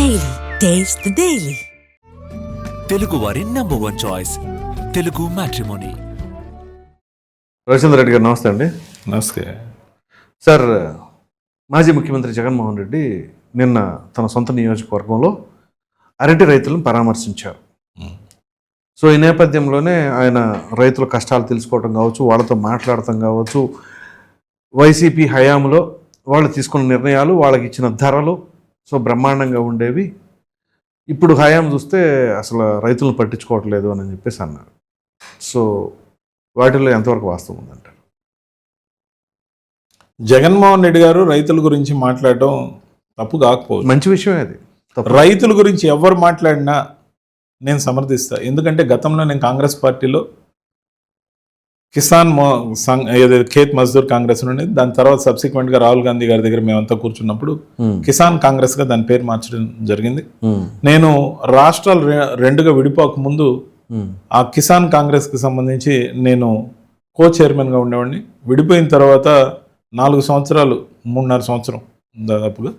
Daily. Taste the Daily. Telugu వారి number one choice Telugu matrimony Ravichandra Reddy గారు నమస్తే అండి. నమస్తే. సార్ మాజీ ముఖ్యమంత్రి జగన్మోహన్ రెడ్డి నిన్న తన సొంత నియోజకవర్గంలో అరటి రైతులను పరామర్శించారు. సో ఈ నేపథ్యంలోనే ఆయన రైతుల కష్టాలు తెలుసుకోవడం కావచ్చు వాళ్ళతో మాట్లాడటం కావచ్చు వైసీపీ హయాంలో వాళ్ళు తీసుకున్న నిర్ణయాలు వాళ్ళకి ఇచ్చిన ధరలు సో బ్రహ్మాండంగా ఉండేవి. ఇప్పుడు హయాం చూస్తే అసలు రైతులను పట్టించుకోవట్లేదు అని చెప్పేసి అన్నారు. సో వాటిల్లో ఎంతవరకు వాస్తవం ఉందంటారు? జగన్మోహన్ రెడ్డి గారు రైతుల గురించి మాట్లాడటం తప్పు కాకపోవచ్చు. మంచి విషయమే అది. రైతుల గురించి ఎవరు మాట్లాడినా నేను సమర్థిస్తా. ఎందుకంటే గతంలో నేను కాంగ్రెస్ పార్టీలో కిసాన్ మో సంఘ్ ఏదైతే ఖేత్ మజ్దూర్ కాంగ్రెస్ నుండి దాని తర్వాత సబ్సిక్వెంట్గా రాహుల్ గాంధీ గారి దగ్గర మేమంతా కూర్చున్నప్పుడు కిసాన్ కాంగ్రెస్గా దాని పేరు మార్చడం జరిగింది. నేను రాష్ట్రాలు రెండుగా విడిపోక ముందు ఆ కిసాన్ కాంగ్రెస్కి సంబంధించి నేను కో చైర్మన్గా ఉండేవాడిని. విడిపోయిన తర్వాత నాలుగు సంవత్సరాలు మూడున్నర సంవత్సరం దాదాపుగా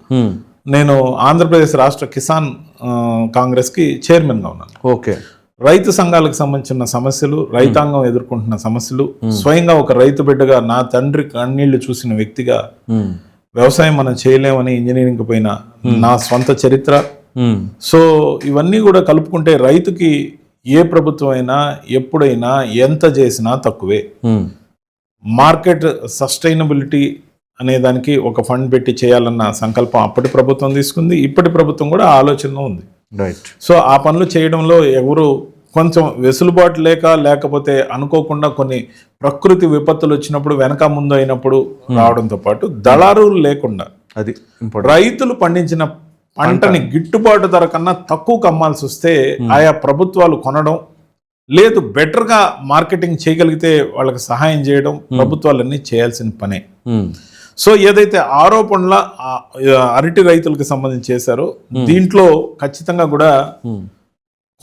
నేను ఆంధ్రప్రదేశ్ రాష్ట్ర కిసాన్ ఆ, కాంగ్రెస్కి చైర్మన్గా ఉన్నాను. ఓకే. రైతు సంఘాలకు సంబంధించిన సమస్యలు రైతాంగం ఎదుర్కొంటున్న సమస్యలు స్వయంగా ఒక రైతు బిడ్డగా నా తండ్రి కన్నీళ్ళు చూసిన వ్యక్తిగా వ్యవసాయం మనం చేయలేమని ఇంజనీరింగ్ పోయిన నా స్వంత చరిత్ర. సో ఇవన్నీ కూడా కలుపుకుంటే రైతుకి ఏ ప్రభుత్వం అయినా ఎప్పుడైనా ఎంత చేసినా తక్కువే. మార్కెట్ సస్టైనబిలిటీ అనే దానికి ఒక ఫండ్ పెట్టి చేయాలన్న సంకల్పం అప్పటి ప్రభుత్వం తీసుకుంది. ఇప్పటి ప్రభుత్వం కూడా ఆలోచనలో ఉంది. సో ఆ పనులు చేయడంలో ఎవరు కొంచెం వెసులుబాటు లేక లేకపోతే అనుకోకుండా కొన్ని ప్రకృతి విపత్తులు వచ్చినప్పుడు వెనక ముందు అయినప్పుడు రావడంతో పాటు దళారులు లేకుండా అది రైతులు పండించిన పంటని గిట్టుబాటు ధర కన్నా తక్కువ అమ్మాల్సి వస్తే ఆయా ప్రభుత్వాలు కొనడం లేదు బెటర్గా మార్కెటింగ్ చేయగలిగితే వాళ్ళకి సహాయం చేయడం ప్రభుత్వాలన్నీ చేయాల్సిన పనే. సో ఏదైతే ఆరోపణల అరటి రైతులకు సంబంధించి చేశారో దీంట్లో ఖచ్చితంగా కూడా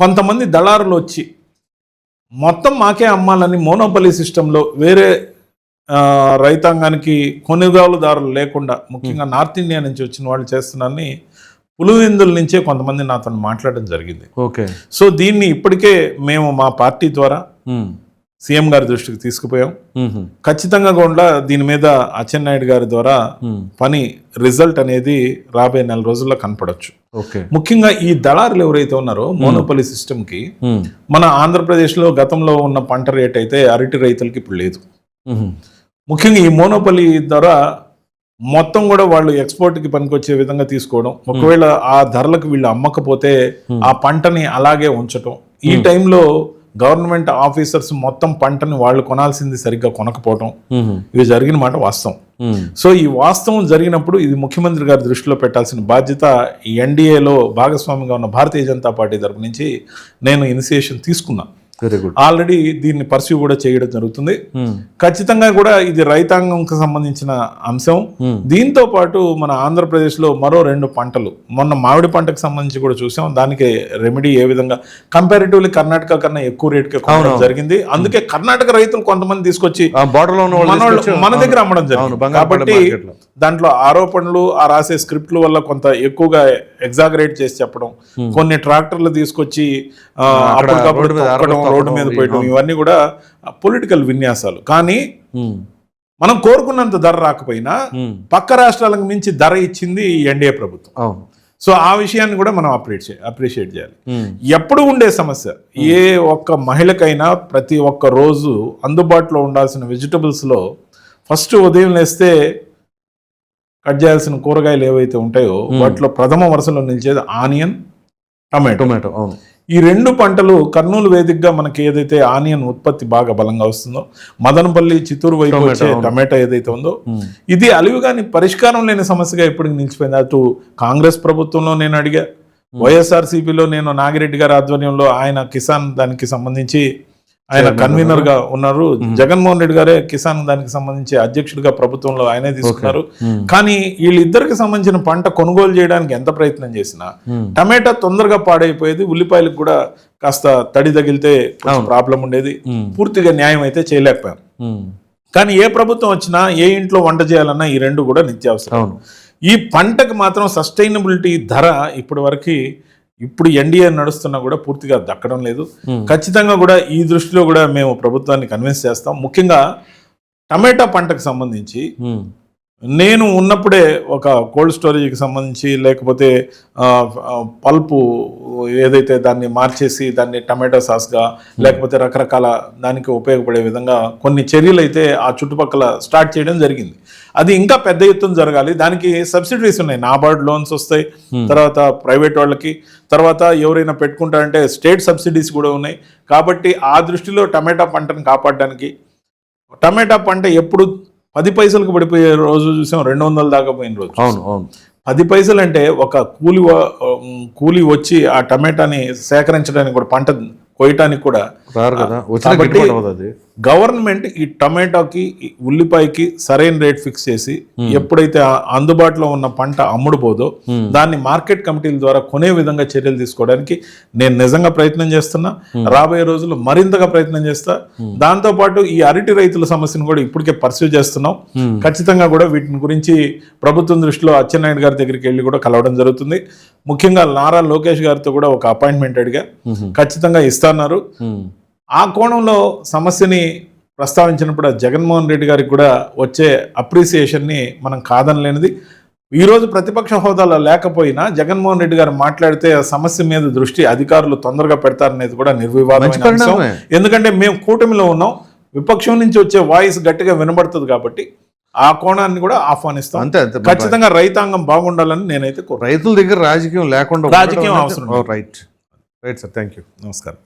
కొంతమంది దళారులు వచ్చి మొత్తం మాకే అమ్మాలని మోనోపలి సిస్టంలో వేరే రైతాంగానికి కొనుగోలుదారులు లేకుండా ముఖ్యంగా నార్త్ ఇండియా నుంచి వచ్చిన వాళ్ళు చేస్తున్నారని పులివెందుల నుంచే కొంతమంది నాతో మాట్లాడడం జరిగింది. ఓకే. సో దీన్ని ఇప్పటికే మేము మా పార్టీ ద్వారా సీఎం గారి దృష్టికి తీసుకుపోయాం. ఖచ్చితంగా కూడా దీని మీద అచ్చెన్నాయుడు గారి ద్వారా పని రిజల్ట్ అనేది రాబోయే నెల రోజుల్లో కనపడొచ్చు. ఓకే. ముఖ్యంగా ఈ దళారులు ఎవరైతే ఉన్నారో మోనోపలి సిస్టమ్కి ఉమ్, మన ఆంధ్రప్రదేశ్లో గతంలో ఉన్న పంట రేట్ అయితే అరటి రైతులకి ఇప్పుడు లేదు. ముఖ్యంగా ఈ మోనోపలి ద్వారా మొత్తం కూడా వాళ్ళు ఎక్స్పోర్ట్కి పనికొచ్చే విధంగా తీసుకోవడం ఒకవేళ ఆ ధరలకు వీళ్ళు అమ్మకపోతే ఆ పంటని అలాగే ఉంచటం ఈ టైంలో గవర్నమెంట్ ఆఫీసర్స్ మొత్తం పంటని వాళ్ళు కొనాల్సింది సరిగ్గా కొనకపోవడం ఉమ్, ఇవి జరిగిన మాట వాస్తవం. సో ఈ వాస్తవం జరిగినప్పుడు ఇది ముఖ్యమంత్రి గారి దృష్టిలో పెట్టాల్సిన బాధ్యత ఎన్డీఏలో భాగస్వామిగా ఉన్న భారతీయ జనతా పార్టీ తరపు నుంచి నేను ఇనిషియేషన్ తీసుకున్నా. వెరీ గుడ్ ఆల్రెడీ దీన్ని పర్సూ కూడా చేయడం జరుగుతుంది. ఉమ్, ఖచ్చితంగా కూడా ఇది రైతాంగంకి సంబంధించిన అంశం. Hmm. దీంతో పాటు మన ఆంధ్రప్రదేశ్లో మరో రెండు పంటలు మొన్న మామిడి పంటకు సంబంధించి కూడా చూసాం. దానికి రెమెడీ ఏ విధంగా? కంపారిటివ్లీ కర్ణాటక కన్నా ఎక్కువ రేట్కి కొనడం జరిగింది. అందుకే కర్ణాటక రైతులు కొంతమంది తీసుకొచ్చి మన దగ్గర అమ్మడం జరిగింది. కాబట్టి. దాంట్లో ఆరోపణలు ఆ రాసే స్క్రిప్ట్ల వల్ల కొంత ఎక్కువగా ఎగ్జాగరేట్ చేసి చెప్పడం. కొన్ని ట్రాక్టర్లు తీసుకొచ్చి అప్పటికప్పుడు రోడ్డు మీద పోయడం ఇవన్నీ కూడా పొలిటికల్ విన్యాసాలు. కానీ మనం కోరుకున్నంత ధర రాకపోయినా పక్క రాష్ట్రాలకు మించి ధర ఇచ్చింది ఎన్డీఏ ప్రభుత్వం. సో ఆ విషయాన్ని కూడా మనం అప్రిషియేట్ అప్రిషియేట్ చేయాలి. ఎప్పుడు ఉండే సమస్య? ఏ ఒక్క మహిళకైనా ప్రతి ఒక్క రోజు అందుబాటులో ఉండాల్సిన వెజిటబుల్స్లో ఫస్ట్ ఉదయం లేస్తే కట్ చేయాల్సిన కూరగాయలు ఏవైతే ఉంటాయో వాటిలో ప్రథమ వరుసలో నిలిచేది ఆనియన్ టమాటో. టొమాటో అవును. ఈ రెండు పంటలు కర్నూలు వేదికగా మనకి ఏదైతే ఆనియన్ ఉత్పత్తి బాగా బలంగా వస్తుందో మదనపల్లి చిత్తూరు వైపు వచ్చే. టమాటా ఏదైతే ఉందో ఇది అలివిగాని పరిష్కారం లేని సమస్యగా ఎప్పటికి నిలిచిపోయింది. అటు కాంగ్రెస్ ప్రభుత్వంలో నేను అడిగా వైఎస్ఆర్సీపీలో నేను నాగిరెడ్డి గారి ఆధ్వర్యంలో ఆయన కిసాన్ దానికి సంబంధించి ఆయన కన్వీనర్గా ఉన్నారు. జగన్మోహన్ రెడ్డి గారే కిసాన్ దానికి సంబంధించి అధ్యక్షుడిగా ప్రభుత్వంలో ఆయనే తీసుకున్నారు. కానీ వీళ్ళిద్దరికి సంబంధించిన పంట కొనుగోలు చేయడానికి ఎంత ప్రయత్నం చేసినా టమాటా తొందరగా పాడైపోయేది ఉల్లిపాయలకు కూడా కాస్త తడి తగిలితే ప్రాబ్లం ఉండేది. పూర్తిగా న్యాయం అయితే చేయలేకపోయాం. కానీ ఏ ప్రభుత్వం వచ్చినా ఏ ఇంట్లో వంట చేయాలన్నా ఈ రెండు కూడా నిత్యావసరం. ఈ పంటకు మాత్రం సస్టైనబిలిటీ ధర ఇప్పటి వరకు ఇప్పుడు ఎన్డీఏ నడుస్తున్నా కూడా పూర్తిగా దక్కడం లేదు. ఖచ్చితంగా కూడా ఈ దృష్టిలో కూడా మేము ప్రభుత్వాన్ని కన్విన్స్ చేస్తాం. ముఖ్యంగా టమాటా పంటకు సంబంధించి ఉమ్, నేను ఉన్నప్పుడే ఒక కోల్డ్ స్టోరేజ్కి సంబంధించి లేకపోతే పల్పు ఏదైతే దాన్ని మార్చేసి దాన్ని టమాటో సాస్గా లేకపోతే రకరకాల దానికి ఉపయోగపడే విధంగా కొన్ని చర్యలు అయితే ఆ చుట్టుపక్కల స్టార్ట్ చేయడం జరిగింది. అది ఇంకా పెద్ద ఎత్తున జరగాలి. దానికి సబ్సిడీస్ ఉన్నాయి. నాబార్డ్ లోన్స్ వస్తాయి. తర్వాత ప్రైవేట్ వాళ్ళకి. తర్వాత ఎవరైనా పెట్టుకుంటారంటే స్టేట్ సబ్సిడీస్ కూడా ఉన్నాయి. కాబట్టి ఆ దృష్టిలో టమాటా పంటను కాపాడడానికి టమాటా పంట ఎప్పుడు పది పైసలకు పడిపోయే రోజు చూసాం రెండు వందల దాకా పోయిన రోజు అవును అవును. పది పైసలు అంటే ఒక కూలి కూలి వచ్చి ఆ టమాటాని సేకరించడానికి కూడా పంట కోయటానికి కూడా రారు కదా? వచ్చిన గవర్నమెంట్ ఈ టమాటోకి ఉల్లిపాయకి సరైన రేట్ ఫిక్స్ చేసి ఎప్పుడైతే అందుబాటులో ఉన్న పంట అమ్ముడుపోదో దాన్ని మార్కెట్ కమిటీల ద్వారా కొనే విధంగా చర్యలు తీసుకోవడానికి నేను నిజంగా ప్రయత్నం చేస్తున్నా. రాబోయే రోజుల్లో మరింతగా ప్రయత్నం చేస్తా. దాంతో పాటు ఈ అరటి రైతుల సమస్యను కూడా ఇప్పటికే పర్సూ చేస్తున్నాం. ఖచ్చితంగా కూడా వీటిని గురించి ప్రభుత్వం దృష్టిలో అచ్చెన్నాయుడు గారి దగ్గరికి వెళ్ళి కూడా కలవడం జరుగుతుంది. ముఖ్యంగా నారా లోకేష్ గారితో కూడా ఒక అపాయింట్మెంట్ అడిగా. ఖచ్చితంగా ఇస్తున్నారు. ఆ కోణంలో సమస్యని ప్రస్తావించినప్పుడు జగన్మోహన్ రెడ్డి గారికి కూడా వచ్చే అప్రిసియేషన్ని మనం కాదనలేనిది. ఈరోజు ప్రతిపక్ష హోదాలో లేకపోయినా జగన్మోహన్ రెడ్డి గారు మాట్లాడితే ఆ సమస్య మీద దృష్టి అధికారులు తొందరగా పెడతారనేది కూడా పరిణామమే. ఎందుకంటే మేము కూటమిలో ఉన్నాం విపక్షం నుంచి వచ్చే వాయిస్ గట్టిగా వినబడుతుంది కాబట్టి ఆ కోణాన్ని కూడా ఆహ్వానిస్తాం. అంతే అంతే ఖచ్చితంగా రైతాంగం బాగుండాలని నేనైతే రైతుల దగ్గర రాజకీయం లేకుండా రాజకీయం అవసరం. Right right sir thank you నమస్కారం.